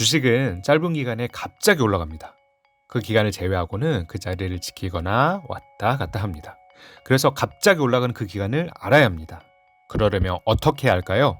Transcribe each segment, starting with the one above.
주식은 짧은 기간에 갑자기 올라갑니다. 그 기간을 제외하고는 그 자리를 지키거나 왔다 갔다 합니다. 그래서 갑자기 올라가는 그 기간을 알아야 합니다. 그러려면 어떻게 해야 할까요?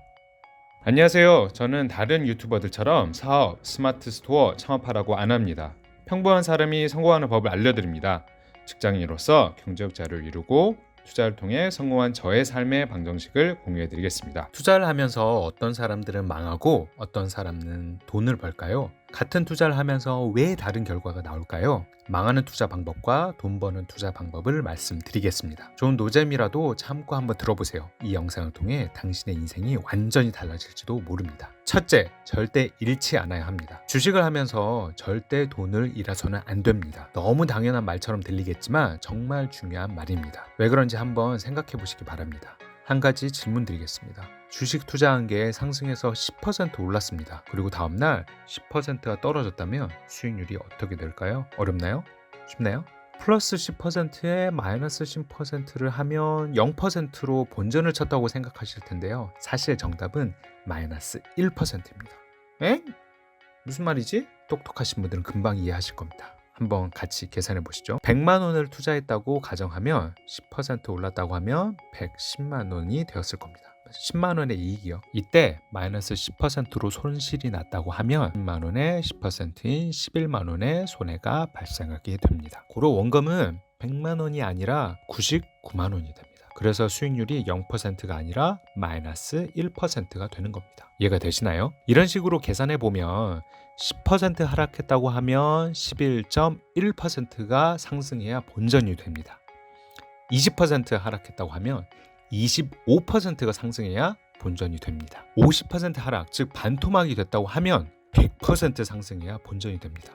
안녕하세요. 저는 다른 유튜버들처럼 사업, 스마트 스토어 창업하라고 안 합니다. 평범한 사람이 성공하는 법을 알려드립니다. 직장인으로서 경제적 자유를 이루고 투자를 통해 성공한 저의 삶의 방정식을 공유해 드리겠습니다. 투자를 하면서 어떤 사람들은 망하고 어떤 사람은 돈을 벌까요? 같은 투자를 하면서 왜 다른 결과가 나올까요? 망하는 투자 방법과 돈 버는 투자 방법을 말씀드리겠습니다. 좋은 노잼이라도 참고 한번 들어보세요. 이 영상을 통해 당신의 인생이 완전히 달라질지도 모릅니다. 첫째, 절대 잃지 않아야 합니다. 주식을 하면서 절대 돈을 잃어서는 안 됩니다. 너무 당연한 말처럼 들리겠지만 정말 중요한 말입니다. 왜 그런지 한번 생각해 보시기 바랍니다. 한 가지 질문 드리겠습니다. 주식 투자한 게 상승해서 10% 올랐습니다. 그리고 다음날 10%가 떨어졌다면 수익률이 어떻게 될까요? 어렵나요? 쉽나요? 플러스 10%에 마이너스 10%를 하면 0%로 본전을 쳤다고 생각하실 텐데요. 사실 정답은 마이너스 1%입니다. 에? 무슨 말이지? 똑똑하신 분들은 금방 이해하실 겁니다. 한번 같이 계산해 보시죠. 100만 원을 투자했다고 가정하면 10% 올랐다고 하면 110만 원이 되었을 겁니다. 10만 원의 이익이요. 이때 마이너스 10%로 손실이 났다고 하면 10만 원의 10%인 11만 원의 손해가 발생하게 됩니다. 고로 원금은 100만 원이 아니라 99만 원이 됩니다. 그래서 수익률이 0%가 아니라 마이너스 1%가 되는 겁니다. 이해가 되시나요? 이런 식으로 계산해 보면 10% 하락했다고 하면 11.1%가 상승해야 본전이 됩니다. 20% 하락했다고 하면 25%가 상승해야 본전이 됩니다. 50% 하락, 즉 반토막이 됐다고 하면 100% 상승해야 본전이 됩니다.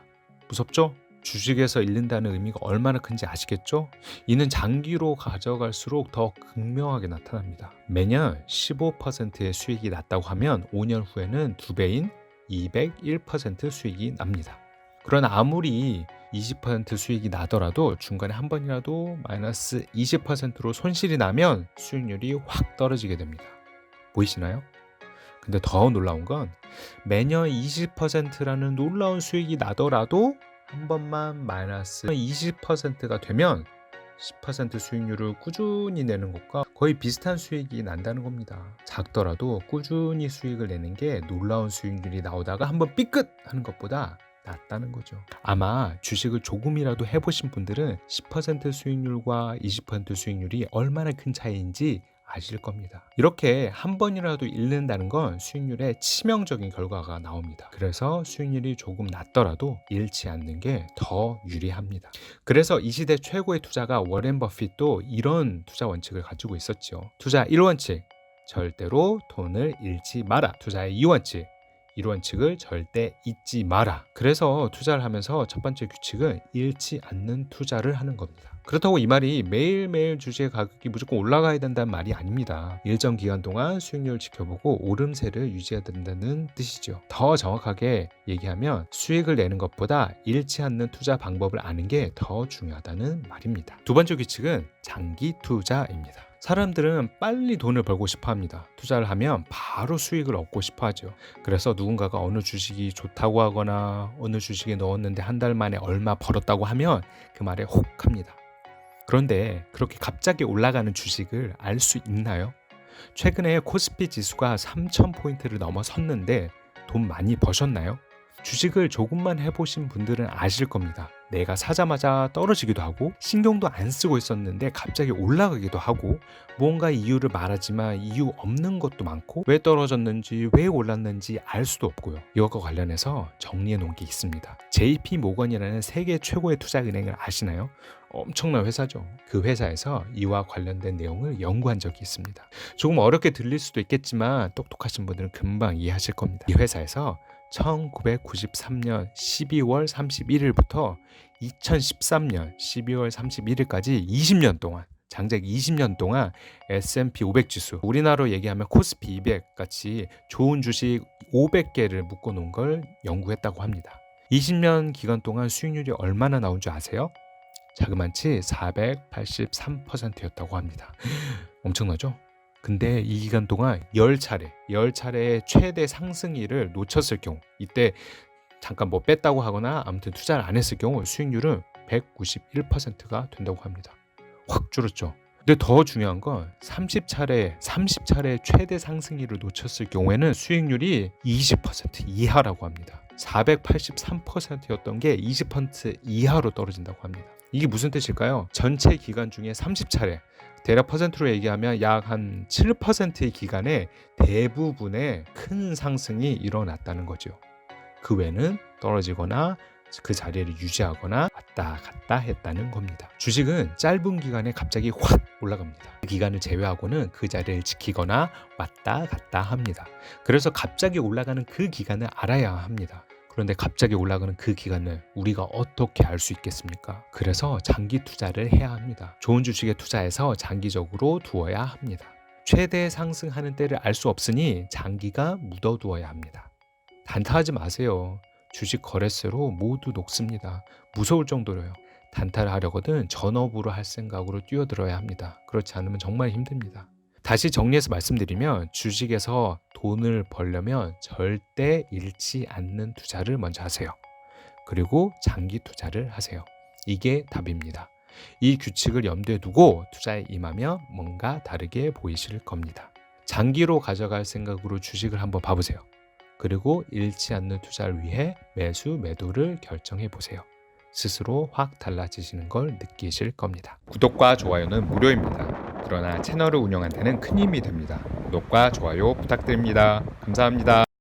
무섭죠? 주식에서 잃는다는 의미가 얼마나 큰지 아시겠죠? 이는 장기로 가져갈수록 더 극명하게 나타납니다. 매년 15%의 수익이 났다고 하면 5년 후에는 두 배인 201% 수익이 납니다. 그러나 아무리 20% 수익이 나더라도 중간에 한 번이라도 마이너스 20%로 손실이 나면 수익률이 확 떨어지게 됩니다. 보이시나요? 근데 더 놀라운 건 매년 20%라는 놀라운 수익이 나더라도 한 번만 마이너스 20%가 되면 10% 수익률을 꾸준히 내는 것과 거의 비슷한 수익이 난다는 겁니다. 작더라도 꾸준히 수익을 내는 게 놀라운 수익률이 나오다가 한번 삐끗 하는 것보다 낫다는 거죠. 아마 주식을 조금이라도 해보신 분들은 10% 수익률과 20% 수익률이 얼마나 큰 차이인지 아실 겁니다. 이렇게 한 번이라도 잃는다는 건 수익률에 치명적인 결과가 나옵니다. 그래서 수익률이 조금 낮더라도 잃지 않는 게 더 유리합니다. 그래서 이 시대 최고의 투자가 워렌 버핏도 이런 투자 원칙을 가지고 있었죠. 투자 1원칙, 절대로 돈을 잃지 마라. 투자의 2원칙, 이런 원칙을 절대 잊지 마라. 그래서 투자를 하면서 첫 번째 규칙은 잃지 않는 투자를 하는 겁니다. 그렇다고 이 말이 매일매일 주식 가격이 무조건 올라가야 된다는 말이 아닙니다. 일정 기간 동안 수익률을 지켜보고 오름세를 유지해야 된다는 뜻이죠. 더 정확하게 얘기하면 수익을 내는 것보다 잃지 않는 투자 방법을 아는 게 더 중요하다는 말입니다. 두 번째 규칙은 장기 투자입니다. 사람들은 빨리 돈을 벌고 싶어 합니다. 투자를 하면 바로 수익을 얻고 싶어 하죠. 그래서 누군가가 어느 주식이 좋다고 하거나 어느 주식에 넣었는데 한 달 만에 얼마 벌었다고 하면 그 말에 혹 합니다. 그런데 그렇게 갑자기 올라가는 주식을 알 수 있나요? 최근에 코스피 지수가 3,000포인트를 넘어섰는데 돈 많이 버셨나요? 주식을 조금만 해보신 분들은 아실 겁니다. 내가 사자마자 떨어지기도 하고 신경도 안 쓰고 있었는데 갑자기 올라가기도 하고 뭔가 이유를 말하지만 이유 없는 것도 많고 왜 떨어졌는지 왜 올랐는지 알 수도 없고요. 이것과 관련해서 정리해 놓은 게 있습니다. JP 모건이라는 세계 최고의 투자 은행을 아시나요? 엄청난 회사죠. 그 회사에서 이와 관련된 내용을 연구한 적이 있습니다. 조금 어렵게 들릴 수도 있겠지만 똑똑하신 분들은 금방 이해하실 겁니다. 이 회사에서 1993년 12월 31일부터 2013년 12월 31일까지 20년 동안 장작 20년 동안 S&P 500 지수, 우리나라로 얘기하면 코스피 200 같이 좋은 주식 500개를 묶어 놓은 걸 연구했다고 합니다. 20년 기간 동안 수익률이 얼마나 나온 줄 아세요? 자그만치 483%였다고 합니다. 엄청나죠? 근데 이 기간 동안 10차례, 10차례의 최대 상승일을 놓쳤을 경우 이때 잠깐 뭐 뺐다고 하거나 아무튼 투자를 안 했을 경우 수익률은 191%가 된다고 합니다. 확 줄었죠. 근데 더 중요한 건 30차례, 30차례 최대 상승일을 놓쳤을 경우에는 수익률이 20% 이하라고 합니다. 483%였던 게 20% 이하로 떨어진다고 합니다. 이게 무슨 뜻일까요? 전체 기간 중에 30차례, 대략 퍼센트로 얘기하면 약 한 7%의 기간에 대부분의 큰 상승이 일어났다는 거죠. 그 외는 떨어지거나 그 자리를 유지하거나 왔다 갔다 했다는 겁니다. 주식은 짧은 기간에 갑자기 확 올라갑니다. 그 기간을 제외하고는 그 자리를 지키거나 왔다 갔다 합니다. 그래서 갑자기 올라가는 그 기간을 알아야 합니다. 그런데 갑자기 올라가는 그 기간을 우리가 어떻게 알 수 있겠습니까? 그래서 장기 투자를 해야 합니다. 좋은 주식에 투자해서 장기적으로 두어야 합니다. 최대 상승하는 때를 알 수 없으니 장기가 묻어두어야 합니다. 단타하지 마세요. 주식 거래세로 모두 녹습니다. 무서울 정도로요. 단타를 하려거든 전업으로 할 생각으로 뛰어들어야 합니다. 그렇지 않으면 정말 힘듭니다. 다시 정리해서 말씀드리면 주식에서 돈을 벌려면 절대 잃지 않는 투자를 먼저 하세요. 그리고 장기 투자를 하세요. 이게 답입니다. 이 규칙을 염두에 두고 투자에 임하면 뭔가 다르게 보이실 겁니다. 장기로 가져갈 생각으로 주식을 한번 봐보세요. 그리고 잃지 않는 투자를 위해 매수 매도를 결정해 보세요. 스스로 확 달라지시는 걸 느끼실 겁니다. 구독과 좋아요는 무료입니다. 그러나 채널을 운영한 데는 큰 힘이 됩니다. 구독과 좋아요 부탁드립니다. 감사합니다.